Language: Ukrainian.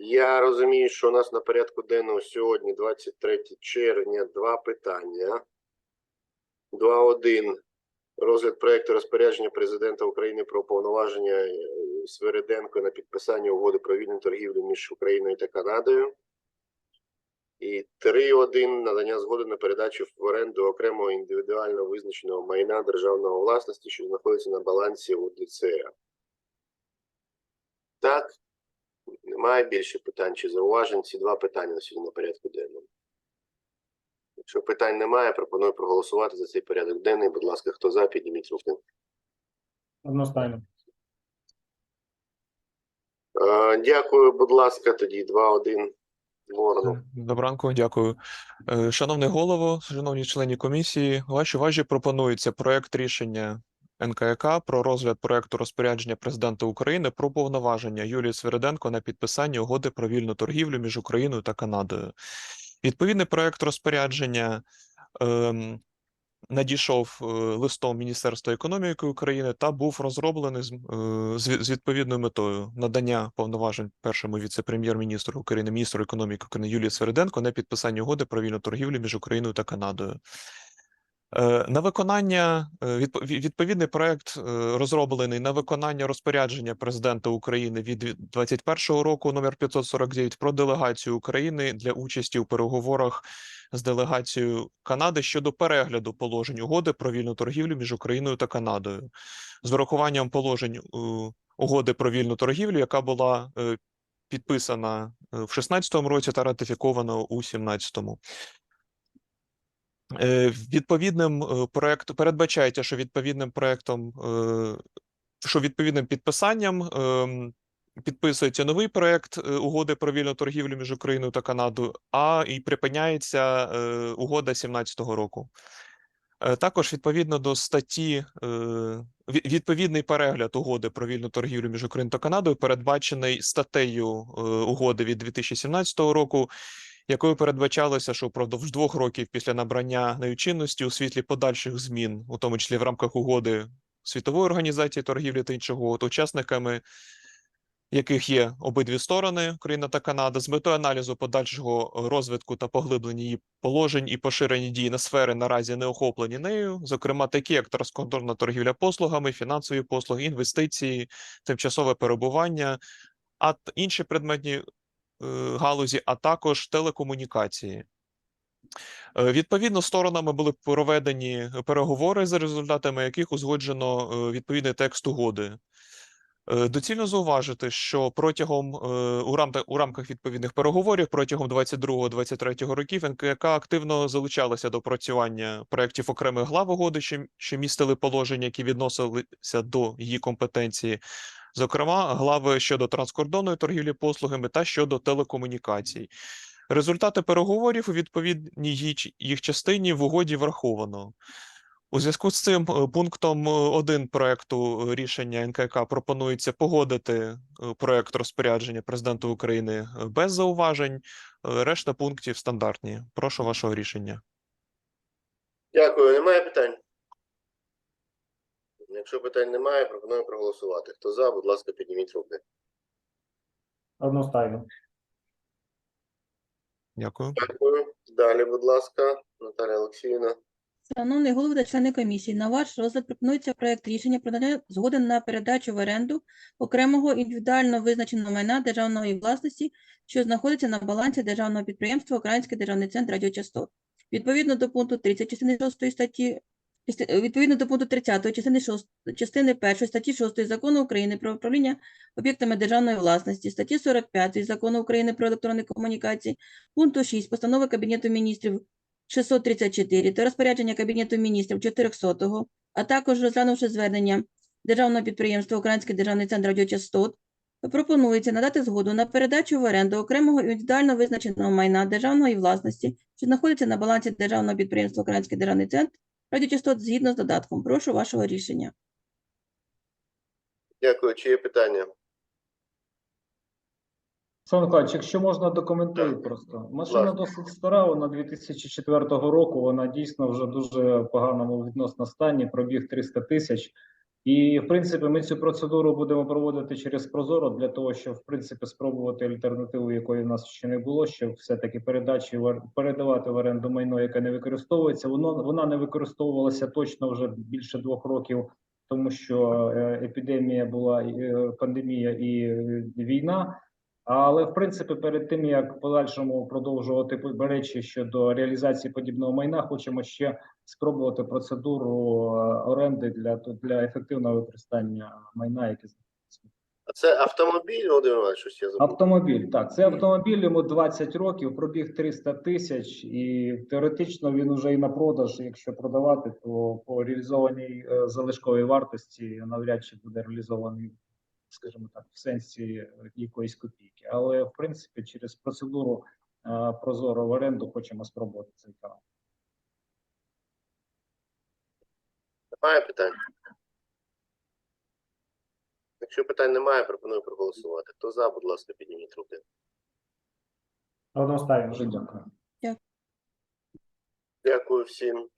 Я розумію, що у нас на порядку денному сьогодні, 23 червня, два питання. 2.1. Розгляд проекту розпорядження президента України про повноваження е, Свериденко на підписання угоди про вільну торгівлю між Україною та Канадою. І 3.1. Надання згоди на передачу в оренду окремого індивідуально визначеного майна державного власності, що знаходиться на балансі УДЦР. Так, немає більше питань чи зауважень. Ці два питання на сьогодні на порядку денному. Якщо питань немає, пропоную проголосувати за цей порядок денний. Будь ласка, хто за, підніміть руки. Одностайно. Е, Дякую, будь ласка, тоді 2-1 Воронов. Доброго дякую. Е, Шановний голово, шановні члени комісії, вашій увазі пропонується проект рішення НКК про розгляд проекту розпорядження президента України про повноваження Юлії Свириденко на підписання угоди про вільну торгівлю між Україною та Канадою. Відповідний проект розпорядження ем, надійшов е, листом Міністерства економіки України та був розроблений з, е, з, відповідною метою надання повноважень першому віце-прем'єр-міністру України, міністру економіки України Юлії Свериденко на підписання угоди про вільну торгівлю між Україною та Канадою. Е, На виконання е, відповідний проект е, розроблений на виконання розпорядження президента України від 2021 року номер 549 про делегацію України для участі у переговорах з делегацією Канади щодо перегляду положень угоди про вільну торгівлю між Україною та Канадою з врахуванням положень угоди про вільну торгівлю, яка була підписана в 2016 році та ратифікована у 2017. Е, Відповідним е, проект передбачається, що відповідним проектом, е, що відповідним підписанням ем, підписується новий проект угоди про вільну торгівлю між Україною та Канадою, а і припиняється угода 2017 року. Також відповідно до статті відповідний перегляд угоди про вільну торгівлю між Україною та Канадою передбачений статтею угоди від 2017 року, якою передбачалося, що впродовж двох років після набрання нею чинності у світлі подальших змін, у тому числі в рамках угоди Світової організації торгівлі та інших угод, учасниками яких є обидві сторони Україна та Канада, з метою аналізу подальшого розвитку та поглиблення її положень і поширення дій на сфери наразі не охоплені нею, зокрема такі як транскордонна торгівля послугами, фінансові послуги, інвестиції, тимчасове перебування, а інші предметні галузі, а також телекомунікації. Е, Відповідно, сторонами були проведені переговори, за результатами яких узгоджено е, відповідний текст угоди. Е, Доцільно зауважити, що протягом е, у рамках у рамках відповідних переговорів протягом 22-23 років НКК активно залучалася до опрацювання проєктів окремих глав угоди, що містили положення, які відносилися до її компетенції, зокрема глави щодо транскордонної торгівлі послугами та щодо телекомунікацій. Результати переговорів у відповідній їх частині в угоді враховано. У зв'язку з цим е, пунктом 1 проекту е, рішення НКК пропонується погодити е, проект розпорядження президента України е, без зауважень. Е, Решта пунктів стандартні. Прошу вашого рішення. Дякую. Немає питань? Якщо питань немає, пропоную проголосувати. Хто за, будь ласка, підніміть руки. Одностайно. Дякую. Дякую. Далі, будь ласка, Наталія Олексіївна. Шановний голово та члени комісії, на ваш розгляд пропонується проект рішення про надання згоди на передачу в оренду окремого індивідуально визначеного майна державної власності, що знаходиться на балансі державного підприємства Український державний центр радіочастот. Відповідно до пункту 30 частини 6 статті відповідно до пункту 30 частини 6 частини 1 статті 6 Закону України про управління об'єктами державної власності, статті 45 Закону України про електронні комунікації, пункту 6 постанови Кабінету міністрів 634 та розпорядження Кабінету міністрів 400, а також розглянувши звернення Державного підприємства Український державний центр радіочастот, пропонується надати згоду на передачу в оренду окремого індивідуально визначеного майна державної власності, що знаходиться на балансі Державного підприємства Український державний центр радіочастот згідно з додатком. Прошу вашого рішення. Дякую. Чи є питання? Сан Миколаївич, якщо можна, документую Так. просто. Машина досить стара, вона 2004 року, вона дійсно вже дуже в поганому відносно стані, пробіг 300 тисяч. І, в принципі, ми цю процедуру будемо проводити через Прозоро для того, щоб в принципі спробувати альтернативу, якої в нас ще не було, щоб все-таки передачі в ор- передавати в оренду майно, яке не використовується. Воно вона не використовувалася точно вже більше двох років, тому що е, епідемія була е, пандемія і е, війна. Але в принципі, перед тим як подальшому продовжувати речі щодо реалізації подібного майна, хочемо ще спробувати процедуру е, оренди для для ефективного використання майна, яке це автомобіль, Володимир Іванович, щось я забув. Автомобіль, так, це автомобіль, йому 20 років, пробіг 300 тисяч, і теоретично він уже і на продаж, якщо продавати, то по реалізованій е, залишковій вартості навряд чи буде реалізований, скажімо так, в сенсі е, якоїсь копійки. Але в принципі, через процедуру е, прозоро в оренду хочемо спробувати цей канал. Немає питань? Якщо питань немає, пропоную проголосувати. Хто за, будь ласка, підніміть руки. Одностайно. Дуже дякую. Дякую всім.